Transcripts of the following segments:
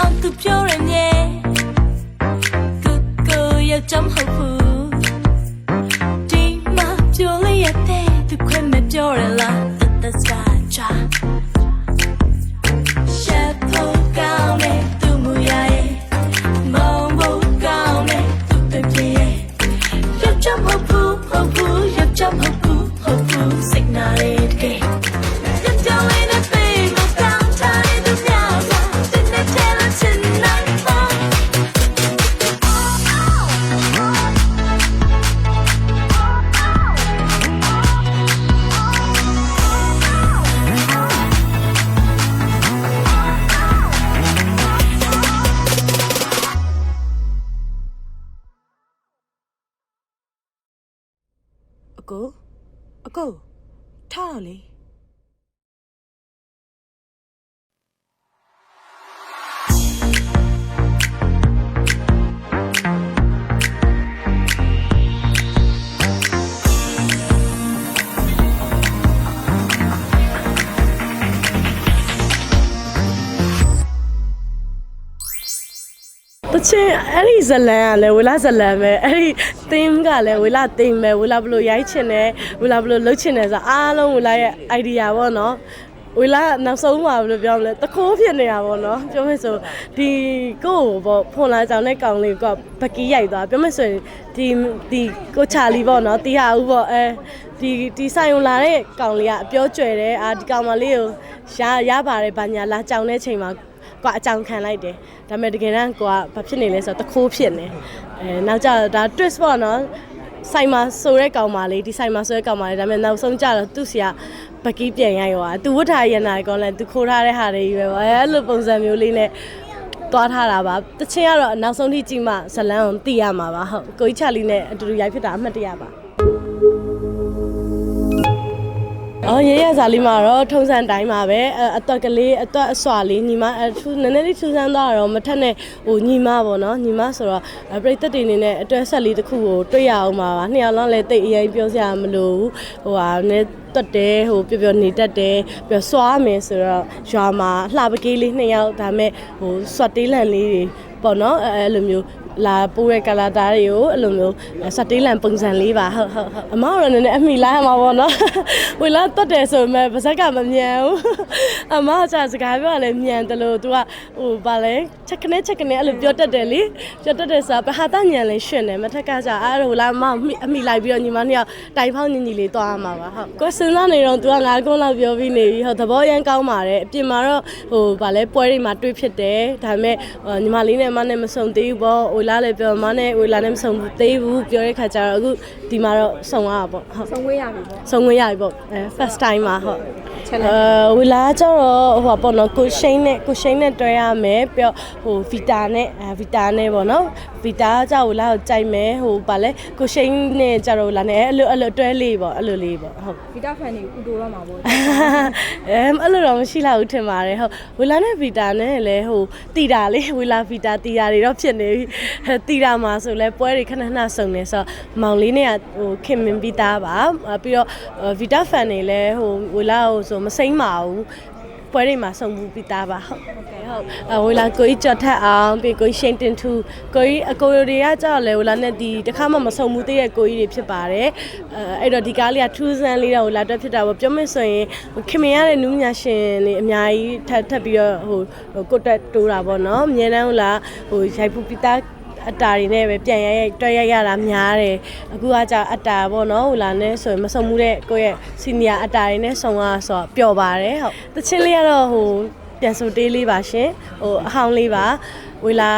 အောင်သူပြော ကိုထားတော့လေ တချင်အဲ့ဒီဇလန်ကလည်းဝလာဇလန်ပဲအဲ့ဒီသင်းကလည်းဝလာသင်းပဲဝလာဘလို့ရိုက်ချင်တယ်ဝလာဘလို့လှုပ်ချင်တယ်ဆိုအားလုံးဝလာရဲ့ idea ပေါ့နော်ဝလာနောက်ဆုံးမှာဘယ်လိုပြောမလဲတခိုးဖြစ်နေတာပေါ့နော်ပြောမယ်ဆိုဒီကိုယ့်ကိုပေါ့ဖွန်လာကြောင်တဲ့ကောင်လေးကဘကီးရိုက်သွားပြောမယ်ဆိုရင်ဒီဒီကိုချာလီပေါ့နော်တီဟာဦးပေါ့အဲဒီဒီဆိုင်ုံလာတဲ့ကောင်လေးကအပြောကျွယ်တယ်အာဒီကောင်မလေးကိုရရပါတယ်ဘာညာလာကြောင်တဲ့ချိန်မှာ ကွာအကြောင်ခံလိုက်တယ်ဒါပေမဲ့တကယ်တမ်းကွာဘာဖြစ်နေလဲဆိုတော့တခိုးဖြစ်နေအဲနောက်ကျတော့ဒါ twist ပေါ့နော်ဆိုင်မှာဆိုတဲ့ကောင်မလေးဒီဆိုင်မှာဆိုတဲ့ကောင်မလေးဒါပေမဲ့နောက်ဆုံးကျတော့သူ့ဆရာပကီးပြန်ရိုက်ရောသူဝတ်ထားရနာကောလည်းသူခိုးထားတဲ့ဟာတွေရွယ်ပါအဲအဲ့လိုပုံစံမျိုးလေးနဲ့သွားထားတာပါတချင်းကတော့နောက်ဆုံးထိကြည့်မှဇလန်းကိုသိရမှာပါဟုတ်ကိုကြီးချာလီနဲ့အတူတူရိုက်ဖြစ်တာအမှတ်တရပါ အော်ရဲရစားလေးမှာတော့ထုံစံတိုင်းမှာပဲအအသွက်ကလေးအသွက်အစွာလေးညီမအထူးနည်းနည်းလေးထူးဆန်းသွားတော့မထက်နဲ့ဟိုညီမပေါ့နော်ညီမဆိုတော့အပရိသတ်တွေအနေနဲ့အတွဲဆက်လေးတစ်ခုကိုတွေ့ရအောင်ပါပါနှစ်ယောက်လုံးလည်းတိတ်အရင်ပြောစရာမလိုဘူးဟိုဟာနည်းတွတ်တယ်ဟိုပျော်ပျော်နေတတ်တယ်ပြီးတော့စွာမယ်ဆိုတော့ရွာမှာလှပကေးလေးနှစ်ယောက်ဒါမဲ့ဟိုဆွတ်တေးလန်လေးတွေပေါ့နော်အဲအဲ့လိုမျိုး လာပိုးတဲ့ကလာသားတွေကိုအဲ့လိုမျိုးစတေးလန်ပုံစံလေးပါဟုတ်ဟုတ်ဟုတ်အမကတော့နည်းနည်းအမိလာမှာပေါ့နော်ဝေလာတွတ်တယ်ဆိုပေမဲ့ပါဇက်ကမမြန်ဘူးအမကစကားပြောရလဲမြန်တယ်လို့ तू ကဟိုဗာလဲချက်ကနေချက်ကနေအဲ့လိုပြောတတ်တယ်လေပြောတတ်တယ်ဆိုတာဘာသာညံလဲရှင်တယ်မထက်ကကြအဲ့လိုလာမအမိလိုက်ပြီးတော့ညီမနှစ်ယောက်တိုင်ဖောက်ညီညီလေးတွားမှာပါဟုတ်ကိုစဉ်းစားနေတော့ तू ကငါးကုန်းလောက်ပြောပြီးနေပြီဟုတ်သဘောရမ်းကောင်းပါတယ်အပြင်မှာတော့ဟိုဗာလဲပွဲတွေမှာတွေ့ဖြစ်တယ်ဒါပေမဲ့ညီမလေးနဲ့မနဲ့မဆုံသေးဘူးပေါ့ဟိုလာလည်းပြောမနဲ့ဟိုလာနဲ့မဆုံသေးဘူးပြောတဲ့ခါကျတော့အခုဒီမှာတော့ဆုံရတာပေါ့ဟုတ်ဆုံးဝေးရပြီပေါ့ ဆုံးဝင်ရပြီပေါ့အဲ first time မှာဟုတ် challenge အဲဝီလာကျတော့ဟိုပေါ့နော်ကိုရှိန်နဲ့ကိုရှိန်နဲ့တွဲရမယ်ပြီးတော့ဟိုဗီတာနဲ့အဲဗီတာနဲ့ပေါ့နော်ဗီတာကျဝီလာကိုကြိုက်မယ်ဟိုဗာလဲကိုရှိန်နဲ့ကျတော့ဝီလာနဲ့အဲ့လိုအဲ့လိုတွဲလေးပေါ့အဲ့လိုလေးပေါ့ဟုတ်ဗီတာဖန်တွေဥတိုတော့မှာပေါ့အဲအဲ့လိုတော့မရှိလောက်ဘူးထင်ပါတယ်ဟုတ်ဝီလာနဲ့ဗီတာနဲ့လည်းဟိုတီတာလေးဝီလာဗီတာတီတာတွေတော့ဖြစ်နေပြီအဲတီတာမှာဆိုလဲပွဲတွေခဏခဏစုံနေဆိုတော့မောင်လေးနဲ့ကဟိုခင်မင်ပြီးသားပါအဲပြီးတော့ဗီတာဖန်တွေလည်းဟိုဝီလာကိုဆိုမစိမ့်ပါဘူးပွဲတွေမှာစုံဘူးပြီးသားပါဟုတ် ဟုတ်ကဲ့ဟုတ်အဝီလာကိုကြီးကြော်ထက်အောင်ပြီးကိုကြီးရှိန်တင်ထူကိုကြီးအကိုတွေကကြောက်လဲဝီလာနဲ့ဒီတစ်ခါမှမစုံဘူးသေးတဲ့ကိုကြီးတွေဖြစ်ပါတယ်အဲအဲ့တော့ဒီကားလေးကထူးဆန်းလေးတော့ဝီလာတက်ဖြစ်တာပေါ့ပြောမယ်ဆိုရင်ခင်မင်ရတဲ့နူးညာရှင်တွေအများကြီးထပ်ထပ်ပြီးတော့ဟိုဟိုကိုတက်တိုးတာပေါ့နော်အများတန်းဟိုလာဟိုရိုက်ဖူးပြီးသားအတာတွေနဲ့ပဲပြန်ရိုက်ရိုက်တွဲရိုက်ရတာများတယ်အခုကကြာအတာပေါ့နော်ဟိုလာနဲ့ဆိုရင်မဆုံမှုတဲ့ကိုယ့်ရဲ့စီနီယာအတာတွေနဲ့ဆုံရဆိုတော့ပျော်ပါတယ်ဟုတ်တချင်းလေးကတော့ဟို ပြန်ဆိုတေးလေးပါရှင်ဟိုအဟောင်းလေးပါဝေလာ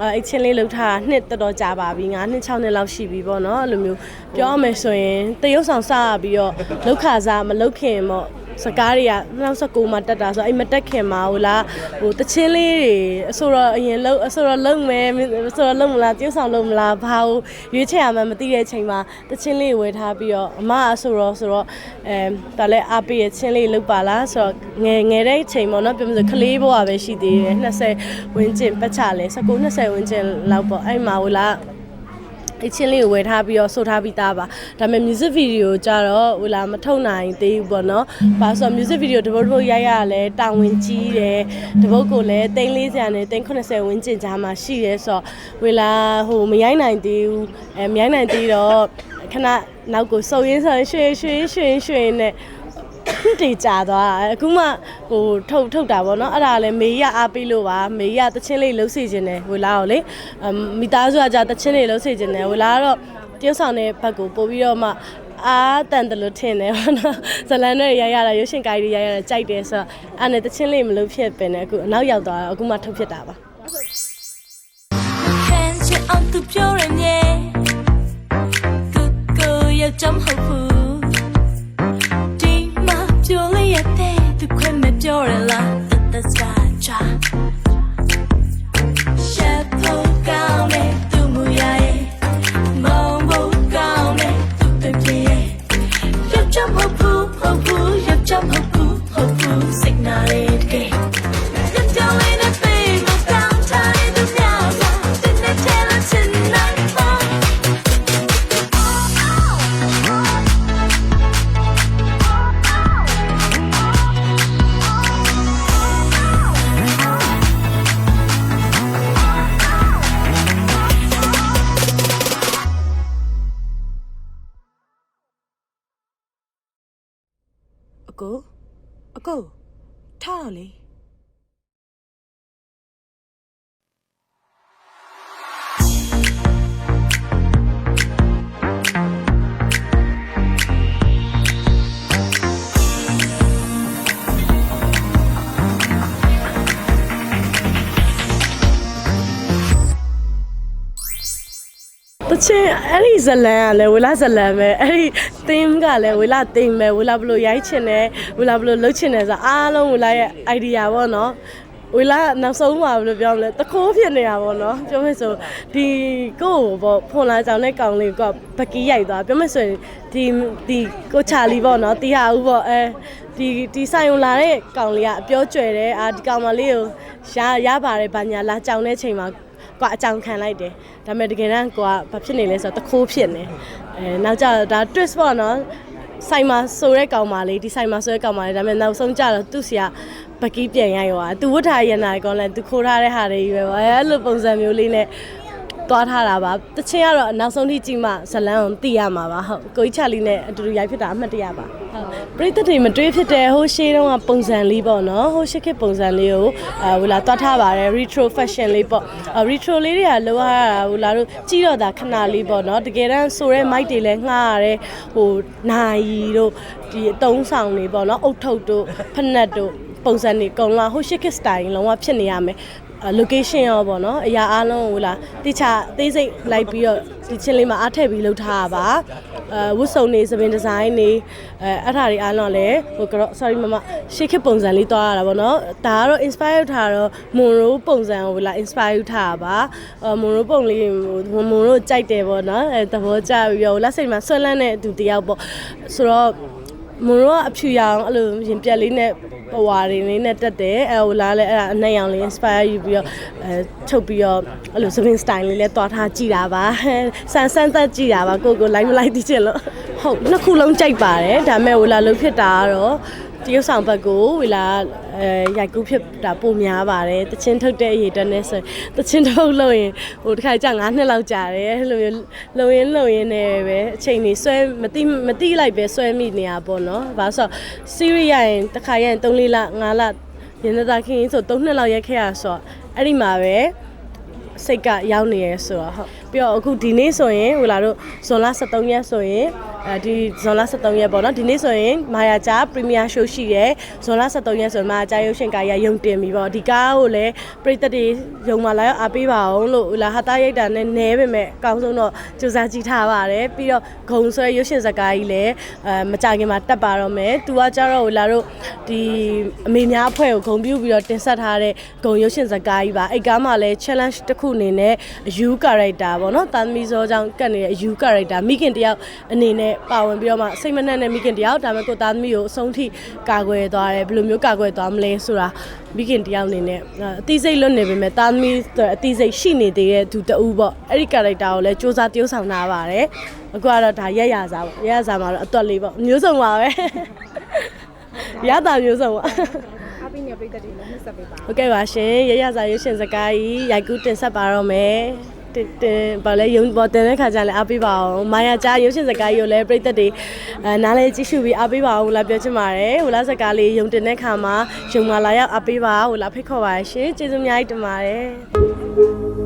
ကအဲ့ချင်းလေးလှုပ်ထားတာနှစ်တော်တော်ကြာပါပြီ9နှစ်6နှစ်လောက်ရှိပြီပေါ့နော်အဲ့လိုမျိုးပြောရမယ်ဆိုရင်တရုပ်ဆောင်စရပြီးတော့လောက်ခါစားမလောက်ခင်ပေါ့ စကားတွေက2019မှာတက်တာဆိုအဲ့မတက်ခင်မှာဟိုလားဟိုတချင်းလေးတွေအဆိုတော့အရင်လုံးအဆိုတော့လုံးမယ်အဆိုတော့လုံးမလားကျုပ်ဆောင်လုံးမလားဘာကိုရွေးချယ်ရမှန်းမသိတဲ့အချိန်မှာတချင်းလေးဝယ်ထားပြီးတော့အမအဆိုတော့ဆိုတော့အဲဒါလည်းအားပေးရချင်းလေးလုပ်ပါလားဆိုတော့ငယ်ငယ်တဲ့အချိန်ပေါ့နော်ပြောမလို့ကလေးဘဝပဲရှိသေးတယ်20ဝန်းကျင်ပတ်ချလဲ19 20ဝန်းကျင်လောက်ပေါ့အဲ့မှာဟိုလား အချင်းလေးကိုဝယ်ထားပြီးတော့ဆိုထားပြီးသားပါဒါပေမဲ့ music video ကြတော့ဟိုလာမထုတ်နိုင်သေးဘူးပေါ့နော်။ဘာလို့ဆိုတော့ music video တပုတ်တပုတ်ရိုက်ရတာလဲတာဝန်ကြီးတယ်တပုတ်ကိုလည်း340နဲ့380ဝန်းကျင်ကြားမှာရှိရဲဆိုတော့ဝေလာဟိုမရိုက်နိုင်သေးဘူးအဲမရိုက်နိုင်သေးတော့ခဏနောက်ကိုစုံရင်းစုံရွှေရွှေရွှေရွှေနဲ့ တေချာသွားအခုမှဟိုထုတ်ထုတ်တာဗောနော်အဲ့ဒါလည်းမေကြီးကအားပေးလို့ပါမေကြီးကတချင်းလေးလှုပ်စေခြင်းနဲ့ဝေလာကိုလေမိသားစုကကြာတချင်းလေးလှုပ်စေခြင်းနဲ့ဝေလာကတော့တယောက်ဆောင်တဲ့ဘက်ကိုပို့ပြီးတော့မှအားတန်တယ်လို့ထင်တယ်ဗောနော်ဇလန်တွေရရတာရုပ်ရှင်ကိုင်းတွေရရတာကြိုက်တယ်ဆိုတော့အဲ့နဲ့တချင်းလေးမလှုပ်ဖြစ်ပင်နဲ့အခုအနောက်ရောက်သွားတော့အခုမှထုတ်ဖြစ်တာပါအောင်သူပြောရမြဲကိုကိုရောက်ကြမဟုတ်ဘူး ကိုထားတော့လေ တချင်အဲ့ဒီဇလန်ကလည်းဝေလာဇလန်ပဲအဲ့ဒီသင်းကလည်းဝေလာသင်းပဲဝေလာဘလို့ရိုက်ချင်တယ်ဝေလာဘလို့လှုပ်ချင်တယ်ဆိုတော့အားလုံးဝေလာရဲ့ idea ပေါ့နော်ဝေလာနောက်ဆုံးမှာဘယ်လိုပြောမလဲတခိုးဖြစ်နေတာပေါ့နော်ပြောမယ်ဆိုဒီကိုယ့်ကိုပေါ့ဖွန်လာကြောင်တဲ့ကောင်လေးကဘကီးရိုက်သွားပြောမယ်ဆိုရင်ဒီဒီကိုချာလီပေါ့နော်တီဟာဦးပေါ့အဲဒီဒီဆိုင်ုံလာတဲ့ကောင်လေးကအပြောကျွယ်တယ်အာဒီကောင်မလေးကိုရရပါတယ်ဘာညာလာကြောင်တဲ့ချိန်မှာ ကွာအကြောင်ခံလိုက်တယ်ဒါပေမဲ့တကယ်တမ်းကွာဘာဖြစ်နေလဲဆိုတော့တခိုးဖြစ်နေအဲနောက်ကျတော့ဒါ twist ပေါ့နော်ဆိုင်မှာဆိုတဲ့ကောင်မလေးဒီဆိုင်မှာဆိုတဲ့ကောင်မလေးဒါပေမဲ့နောက်ဆုံးကျတော့သူ့စီကပကီးပြန်ရိုက်ရောသူဝတ်ထားရနာကောလဲသူခိုးထားတဲ့ဟာတွေကြီးပဲပေါ့အဲလိုပုံစံမျိုးလေးနဲ့ သွားထားတာပါတချင်းကတော့နောက်ဆုံးထိကြည့်မှဇလန်းကိုသိရမှာပါဟုတ်ကိုကြီးချလီနဲ့အတူတူရိုက်ဖြစ်တာအမှတ်တရပါဟုတ်ပရိသတ်တွေမတွေးဖြစ်တဲ့ဟိုရှေးတုန်းကပုံစံလေးပေါ့နော်ဟိုရှေးခေတ်ပုံစံလေးကိုအဲဝလာသွားထားပါတယ် retro fashion လေးပေါ့အဲ retro လေးတွေကလောရတာဝလာတို့ကြည့်တော့တာခဏလေးပေါ့နော်တကယ်တမ်းဆိုရဲ mic တွေလည်းငှားရတယ်ဟိုနိုင်တို့ဒီအတုံးဆောင်တွေပေါ့နော်အုတ်ထုပ်တို့ဖက်နက်တို့ပုံစံတွေအကုန်လုံးဟိုရှေးခေတ် style လုံးဝဖြစ်နေရမယ်အဲ location ရောပေါ့နော်အရာအားလုံးဟိုလာတိချအသေးစိတ်လိုက်ပြီးတော့ဒီချင်းလေးမှာအားထည့်ပြီးလုပ်ထားတာပါအဲဝတ်စုံနေသပင်ဒီဇိုင်းနေအဲအဲ့ဒါတွေအားလုံးလည်းဟိုကတော့ sorry မမရှေ့ခေတ်ပုံစံလေးတွားရတာပေါ့နော်ဒါကတော့ inspire ထားတော့ Monro ပုံစံကိုလာ inspire ထားတာပါအဲ Monro ပုံလေးဟို Monro ကြိုက်တယ်ပေါ့နော်အဲသဘောကျပြီးတော့လက်စိတ်မှာဆွဲလန်းတဲ့သူတယောက်ပေါ့ဆိုတော့ မွန်ရောအဖြူရောင်အဲ့လိုရင်ပြက်လေးနဲ့ပဝါတွေလေးနဲ့တက်တယ်အဲဟိုလားလဲအဲ့ဒါအနှံ့ရောင်လေး inspire ယူပြီးတော့အဲချုပ်ပြီးတော့အဲ့လို swing style လေးလဲတွားထားကြည့်တာပါဆန်ဆန်သက်ကြည့်တာပါကိုကို line မလိုက်သိချင်လို့ဟုတ်နှစ်ခုလုံးကြိုက်ပါတယ်ဒါပေမဲ့ဟိုလားလို့ဖြစ်တာကတော့တရုတ်ဆောင်ဘက်ကိုဝေလာ အဲရိုက်ကူးဖြစ်တာပုံများပါတယ်တချင်းထုတ်တဲ့အရေးတက်နဲ့ဆိုတချင်းထုတ်လို့ရင်ဟိုတစ်ခါကြာ9နှစ်လောက်ကြာတယ်အဲ့လိုမျိုးလုံရင်လုံရင်နဲ့ပဲအချိန်ကြီးဆွဲမတိမတိလိုက်ပဲဆွဲမိနေတာပေါ့နော်ဘာလို့ဆိုတော့ series ရရင်တစ်ခါရရင်3 4လ5လရင်းသားခင်ဆို3နှစ်လောက်ရက်ခဲ့ရဆိုတော့အဲ့ဒီမှာပဲ စိတ်ကရောက်နေရဲဆိုတော့ဟုတ်ပြီးတော့အခုဒီနေ့ဆိုရင်ဟိုလာတို့ဇွန်လ23ရက်ဆိုရင်အဲဒီဇွန်လ23ရက်ပေါ့နော်ဒီနေ့ဆိုရင်မာယာဂျာပရီမီယာရှိုးရှိတယ်ဇွန်လ23ရက်ဆိုရင်မာယာဂျာရုပ်ရှင်ကားရရုံတင်ပြီပေါ့ဒီကားကိုလည်းပရိသတ်တွေရုံมาလာရောက်အားပေးပါအောင်လို့ဟိုလာဟာတာရိုက်တာနဲ့နဲပေမဲ့အကောင်းဆုံးတော့စူးစမ်းကြည့်ထားပါတယ်ပြီးတော့ဂုံဆွဲရုပ်ရှင်ဇာတ်ကားကြီးလည်းအဲမကြခင်မှာတက်ပါတော့မယ်သူကကြတော့ဟိုလာတို့ဒီအမေများအဖွဲ့ကိုဂုံပြုပြီးတော့တင်ဆက်ထားတဲ့ဂုံရုပ်ရှင်ဇာတ်ကားကြီးပါအဲ့ကားမှာလည်း challenge တစ်ခုအနေနဲ့ U character ပေါ့နော်တာသမီဇောကြောင့်ကတ်နေတဲ့အ U character မိခင်တယောက်အနေနဲ့နဲ့ပါဝင်ပြီးတော့မှစိတ်မနှံ့တဲ့မိခင်တယောက်ဒါပေမဲ့ကိုသားသမီးကိုအဆုံးထိကာကွယ်သွားတယ်ဘယ်လိုမျိုးကာကွယ်သွားမလဲဆိုတာမိခင်တယောက်အနေနဲ့အတိစိတ်လွတ်နေပေမဲ့သားသမီးဆိုအတိစိတ်ရှိနေသေးတဲ့သူတဦးပေါ့အဲ့ဒီ character ကိုလည်းစူးစမ်းတည်ဆောင်ထားပါတယ်အခုကတော့ဒါရက်ရစားပေါ့ရက်ရစားမှာတော့အသွက်လေးပေါ့မျိုးစုံပါပဲရတာမျိုးစုံပါ အပိနဲ့ပြိသက်တွေလည်းနှက်ဆက်ပေးပါဟုတ်ကဲ့ပါရှင်ရရစာရွှေရှင်စကားကြီးရိုက်ကူးတင်ဆက်ပါတော့မယ်တင်တင်ဘာလဲရုံပေါ်တင်တဲ့ခါကျလည်းအားပေးပါအောင်မာယာကြားရုပ်ရှင်စကားကြီးကိုလည်းပြိသက်တွေအဲနားလဲကြည့်ရှုပြီးအားပေးပါအောင်လာပြောချင်ပါတယ်ဟိုလားစကားလေးရုံတင်တဲ့ခါမှာရုံမှာလာရောက်အားပေးပါဟိုလားဖိတ်ခေါ်ပါရှင်ကျေးဇူးအများကြီးတင်ပါတယ်